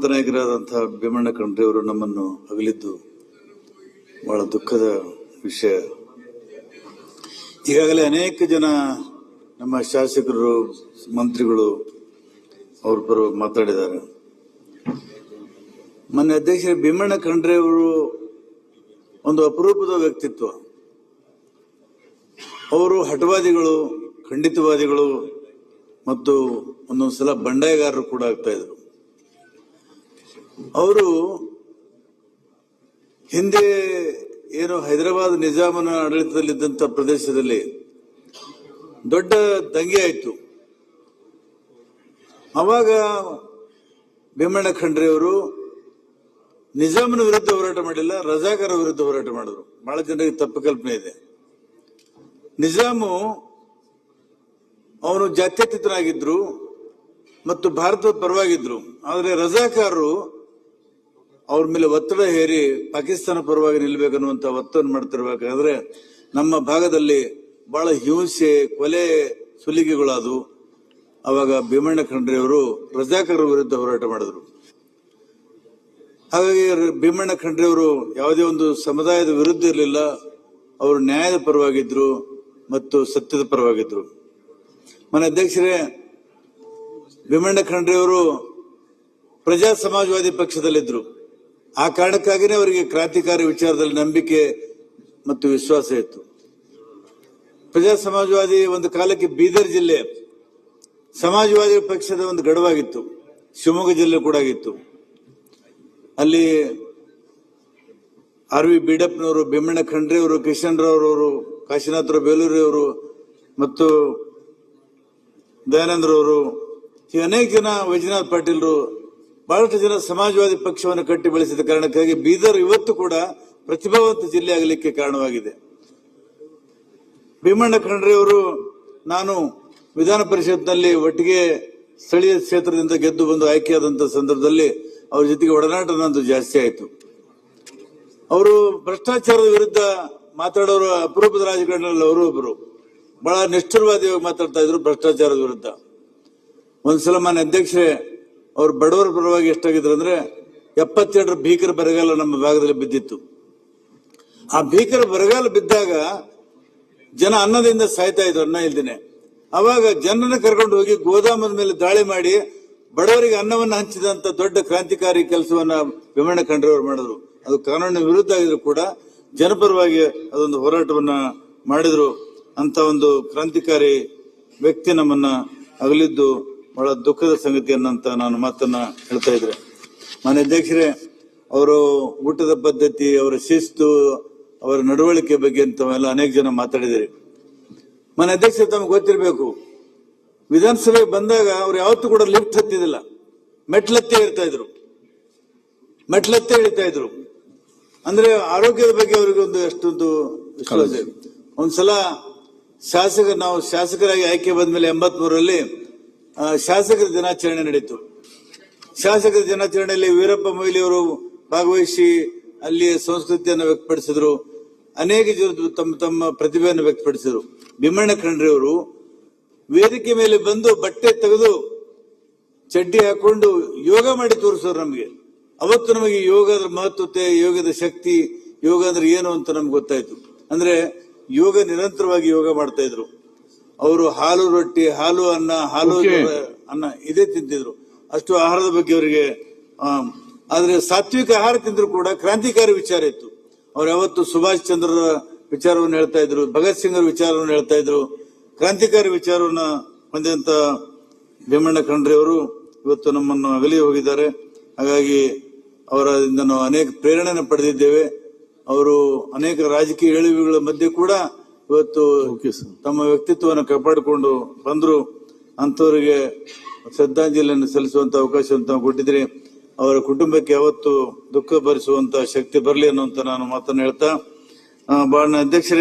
ನಾಯಕರಾದಂತಹ ಭೀಮಣ್ಣ ಖಂಡ್ರೆ ಅವರು ನಮ್ಮನ್ನು ಅಗಲಿದ್ದು ಬಹಳ ದುಃಖದ ವಿಷಯ. ಈಗಾಗಲೇ ಅನೇಕ ಜನ ನಮ್ಮ ಶಾಸಕರು, ಮಂತ್ರಿಗಳು ಅವ್ರ ಪರ ಮಾತಾಡಿದ್ದಾರೆ. ಮೊನ್ನೆ ಅಧ್ಯಕ್ಷ, ಭೀಮಣ್ಣ ಖಂಡ್ರೆ ಅವರು ಒಂದು ಅಪರೂಪದ ವ್ಯಕ್ತಿತ್ವ. ಅವರು ಹಠವಾದಿಗಳು, ಖಂಡಿತವಾದಿಗಳು ಮತ್ತು ಒಂದೊಂದ್ಸಲ ಬಂಡಾಯಗಾರರು ಕೂಡ ಆಗ್ತಾ ಇದ್ರು. ಅವರು ಹಿಂದೆ ಏನು ಹೈದರಾಬಾದ್ ನಿಜಾಮನ ಆಡಳಿತದಲ್ಲಿದ್ದಂಥ ಪ್ರದೇಶದಲ್ಲಿ ದೊಡ್ಡ ದಂಗೆ ಆಯಿತು. ಅವಾಗ ಭೀಮಣ್ಣ ಖಂಡ್ರೆ ಅವರು ನಿಜಾಮನ ವಿರುದ್ಧ ಹೋರಾಟ ಮಾಡಿಲ್ಲ, ರಜಾಕರ ವಿರುದ್ಧ ಹೋರಾಟ ಮಾಡಿದ್ರು. ಬಹಳ ಜನರಿಗೆ ತಪ್ಪು ಕಲ್ಪನೆ ಇದೆ. ನಿಜಾಮು ಅವನು ಜಾತ್ಯತೀತನಾಗಿದ್ರು ಮತ್ತು ಭಾರತದ ಪರವಾಗಿದ್ರು. ಆದರೆ ರಜಾಕಾರರು ಅವ್ರ ಮೇಲೆ ಒತ್ತಡ ಹೇರಿ ಪಾಕಿಸ್ತಾನ ಪರವಾಗಿ ನಿಲ್ಬೇಕನ್ನುವಂತ ಒತ್ತನ್ನು ಮಾಡ್ತಿರ್ಬೇಕಾದ್ರೆ ನಮ್ಮ ಭಾಗದಲ್ಲಿ ಬಹಳ ಹಿಂಸೆ, ಕೊಲೆ ಸುಲಿಗೆಗಳಾದವು. ಅವಾಗ ಭೀಮಣ್ಣ ಖಂಡ್ರೆ ಅವರು ರಜಾಕರ ವಿರುದ್ಧ ಹೋರಾಟ ಮಾಡಿದ್ರು. ಹಾಗಾಗಿ ಭೀಮಣ್ಣ ಖಂಡ್ರೆ ಅವರು ಯಾವುದೇ ಒಂದು ಸಮುದಾಯದ ವಿರುದ್ಧ ಇರಲಿಲ್ಲ. ಅವರು ನ್ಯಾಯದ ಪರವಾಗಿದ್ರು ಮತ್ತು ಸತ್ಯದ ಪರವಾಗಿದ್ರು. ಮನೆ ಅಧ್ಯಕ್ಷರೇ, ಭೀಮಣ್ಣ ಖಂಡ್ರೆ ಅವರು ಪ್ರಜಾ ಸಮಾಜವಾದಿ ಪಕ್ಷದಲ್ಲಿದ್ರು. ಆ ಕಾರಣಕ್ಕಾಗಿನೇ ಅವರಿಗೆ ಕ್ರಾಂತಿಕಾರಿ ವಿಚಾರದಲ್ಲಿ ನಂಬಿಕೆ ಮತ್ತು ವಿಶ್ವಾಸ ಇತ್ತು. ಪ್ರಜಾ ಸಮಾಜವಾದಿ ಒಂದು ಕಾಲಕ್ಕೆ ಬೀದರ್ ಜಿಲ್ಲೆ ಸಮಾಜವಾದಿ ಪಕ್ಷದ ಒಂದು ಗಡವಾಗಿತ್ತು. ಶಿವಮೊಗ್ಗ ಜಿಲ್ಲೆ ಕೂಡ ಆಗಿತ್ತು. ಅಲ್ಲಿ ಆರ್ ವಿ ಬಿಡಪ್ಪನವರು, ಭೀಮಣ್ಣ ಖಂಡ್ರೆ ಅವರು ಕಿಶನ್ ರಾವ್ ಅವರು ಬೇಲೂರಿಯವರು ಮತ್ತು ದಯಾನಂದ್ರವರು ಅನೇಕ ಜನ ವೈಜನಾಥ್ ಪಾಟೀಲ್ರು ಬಹಳಷ್ಟು ಜನ ಸಮಾಜವಾದಿ ಪಕ್ಷವನ್ನು ಕಟ್ಟಿ ಬೆಳೆಸಿದ ಕಾರಣಕ್ಕಾಗಿ ಬೀದರ್ ಇವತ್ತು ಕೂಡ ಪ್ರತಿಭಾವಂತ ಜಿಲ್ಲೆ ಆಗಲಿಕ್ಕೆ ಕಾರಣವಾಗಿದೆ. ಭೀಮಣ್ಣ ಖಂಡ್ರೆ ಅವರು ನಾನು ವಿಧಾನ ಪರಿಷತ್ನಲ್ಲಿ ಒಟ್ಟಿಗೆ ಸ್ಥಳೀಯ ಕ್ಷೇತ್ರದಿಂದ ಗೆದ್ದು ಬಂದು ಆಯ್ಕೆಯಾದಂತ ಸಂದರ್ಭದಲ್ಲಿ ಅವ್ರ ಜೊತೆಗೆ ಒಡನಾಟ ನಂದು ಜಾಸ್ತಿ ಆಯಿತು. ಅವರು ಭ್ರಷ್ಟಾಚಾರದ ವಿರುದ್ಧ ಮಾತಾಡೋರು ಅಪರೂಪದ ರಾಜಕಾರಣದಲ್ಲಿ ಅವರು ಒಬ್ಬರು ಬಹಳ ನಿಷ್ಠುರವಾದಿಯಾಗಿ ಮಾತಾಡ್ತಾ ಇದ್ರು ಭ್ರಷ್ಟಾಚಾರದ ವಿರುದ್ಧ. ಒಂದ್ಸಲ ಮಾನ್ಯ ಅಧ್ಯಕ್ಷರೇ ಅವ್ರು ಬಡವರ ಪರವಾಗಿ ಎಷ್ಟಾಗಿದ್ರು ಅಂದ್ರೆ ಎಪ್ಪತ್ತೆರಡರ ಭೀಕರ ಬರಗಾಲ ನಮ್ಮ ಭಾಗದಲ್ಲಿ ಬಿದ್ದಿತ್ತು. ಆ ಭೀಕರ ಬರಗಾಲ ಬಿದ್ದಾಗ ಜನ ಅನ್ನದಿಂದ ಸಾಯ್ತಾ ಇದ್ರು ಅನ್ನ ಇಲ್ದಿನೇ. ಅವಾಗ ಜನರನ್ನ ಕರ್ಕೊಂಡು ಹೋಗಿ ಗೋದಾಮದ ಮೇಲೆ ದಾಳಿ ಮಾಡಿ ಬಡವರಿಗೆ ಅನ್ನವನ್ನು ಹಂಚಿದಂತ ದೊಡ್ಡ ಕ್ರಾಂತಿಕಾರಿ ಕೆಲಸವನ್ನ ಭೀಮಣ್ಣ ಖಂಡ್ರವರು ಮಾಡಿದ್ರು. ಅದು ಕಾನೂನಿನ ವಿರುದ್ಧ ಆಗಿದ್ರು ಕೂಡ ಜನಪರವಾಗಿ ಅದೊಂದು ಹೋರಾಟವನ್ನ ಮಾಡಿದ್ರು ಅಂತ ಒಂದು ಕ್ರಾಂತಿಕಾರಿ ವ್ಯಕ್ತಿ ನಮ್ಮನ್ನ ಅಗಲಿದ್ದು ಬಹಳ ದುಃಖದ ಸಂಗತಿಯನ್ನಂತ ನಾನು ಮಾತನ್ನ ಹೇಳ್ತಾ ಇದ್ರೆ. ಮನೆ ಅಧ್ಯಕ್ಷರೇ ಅವರು ಊಟದ ಪದ್ಧತಿ ಅವರ ಶಿಸ್ತು ಅವರ ನಡವಳಿಕೆ ಬಗ್ಗೆ ತಮ್ಮೆಲ್ಲ ಅನೇಕ ಜನ ಮಾತಾಡಿದಿರಿ ಮನೆ ಅಧ್ಯಕ್ಷ ತಮಗೆ ಗೊತ್ತಿರಬೇಕು ವಿಧಾನಸಭೆ ಬಂದಾಗ ಅವ್ರು ಯಾವತ್ತೂ ಕೂಡ ಲಿಫ್ಟ್ ಹತ್ತಿದಿಲ್ಲ ಮೆಟ್ಲತ್ತೆ ಇರ್ತಾ ಇದ್ರು. ಮೆಟ್ಲತ್ತೆ ಇಳಿತಾ ಇದ್ರು. ಅಂದ್ರೆ ಆರೋಗ್ಯದ ಬಗ್ಗೆ ಅವ್ರಿಗೆ ಒಂದು ಎಷ್ಟೊಂದು. ಒಂದ್ಸಲ ಶಾಸಕ ನಾವು ಶಾಸಕರಾಗಿ ಆಯ್ಕೆ ಬಂದ್ಮೇಲೆ ಎಂಬತ್ ಮೂರರಲ್ಲಿ ಶಾಸಕರ ದಿನಾಚರಣೆ ನಡೀತು. ಶಾಸಕರ ದಿನಾಚರಣೆಯಲ್ಲಿ ವೀರಪ್ಪ ಮೊಯ್ಲಿ ಅವರು ಭಾಗವಹಿಸಿ ಅಲ್ಲಿಯ ಸಂಸ್ಕೃತಿಯನ್ನು ವ್ಯಕ್ತಪಡಿಸಿದ್ರು. ಅನೇಕ ಜನರು ತಮ್ಮ ತಮ್ಮ ಪ್ರತಿಭೆಯನ್ನು ವ್ಯಕ್ತಪಡಿಸಿದ್ರು. ಭೀಮಣ್ಣ ಖಂಡ್ರಿ ಅವರು ವೇದಿಕೆ ಮೇಲೆ ಬಂದು ಬಟ್ಟೆ ತೆಗೆದು ಚಡ್ಡಿ ಹಾಕೊಂಡು ಯೋಗ ಮಾಡಿ ತೋರಿಸೋರು ನಮಗೆ. ಅವತ್ತು ನಮಗೆ ಯೋಗದ ಮಹತ್ವತೆ, ಯೋಗದ ಶಕ್ತಿ, ಯೋಗ ಅಂದ್ರೆ ಏನು ಅಂತ ನಮ್ಗೆ ಗೊತ್ತಾಯ್ತು. ಅಂದ್ರೆ ಯೋಗ ನಿರಂತರವಾಗಿ ಯೋಗ ಮಾಡ್ತಾ ಇದ್ರು. ಅವರು ಹಾಲು ರೊಟ್ಟಿ ಹಾಲು ಅನ್ನ ಹಾಲು ಅನ್ನ ಇದೇ ತಿಂತಿದ್ರು. ಅಷ್ಟು ಆಹಾರದ ಬಗ್ಗೆ ಅವರಿಗೆ ಆದ್ರೆ ಸಾತ್ವಿಕ ಆಹಾರ ತಿಂದ್ರು ಕೂಡ ಕ್ರಾಂತಿಕಾರಿ ವಿಚಾರ ಇತ್ತು. ಅವ್ರು ಯಾವತ್ತು ಸುಭಾಷ್ ಚಂದ್ರರ ವಿಚಾರವನ್ನು ಹೇಳ್ತಾ ಇದ್ರು ಭಗತ್ ಸಿಂಗ್ರ ವಿಚಾರವನ್ನು ಹೇಳ್ತಾ ಇದ್ರು. ಕ್ರಾಂತಿಕಾರಿ ವಿಚಾರವನ್ನ ಹೊಂದಿದಂತ ಭೀಮಣ್ಣ ಖಂಡ್ರಿ ಅವರು ಇವತ್ತು ನಮ್ಮನ್ನು ಅಗಲಿ ಹೋಗಿದ್ದಾರೆ. ಹಾಗಾಗಿ ಅವರಿಂದ ನಾವು ಅನೇಕ ಪ್ರೇರಣೆಯನ್ನು ಪಡೆದಿದ್ದೇವೆ. ಅವರು ಅನೇಕ ರಾಜಕೀಯ ಏಳುವಿಗಳ ಮಧ್ಯೆ ಕೂಡ ಇವತ್ತು ತಮ್ಮ ವ್ಯಕ್ತಿತ್ವವನ್ನು ಕಾಪಾಡಿಕೊಂಡು ಬಂದ್ರು ಅಂತವರಿಗೆ ಶ್ರದ್ಧಾಂಜಲಿಯನ್ನು ಸಲ್ಲಿಸುವಂತ ಅವಕಾಶವನ್ನು ತಾವು ಕೊಟ್ಟಿದ್ರಿ ಅವರ ಕುಟುಂಬಕ್ಕೆ ಯಾವತ್ತು ದುಃಖ ಭರಿಸುವಂತ ಶಕ್ತಿ ಬರಲಿ ಅನ್ನುವಂತ ನಾನು ಮಾತನ್ನು ಹೇಳ್ತಾ ಆ, ಬಹಳ ಅಧ್ಯಕ್ಷರೇ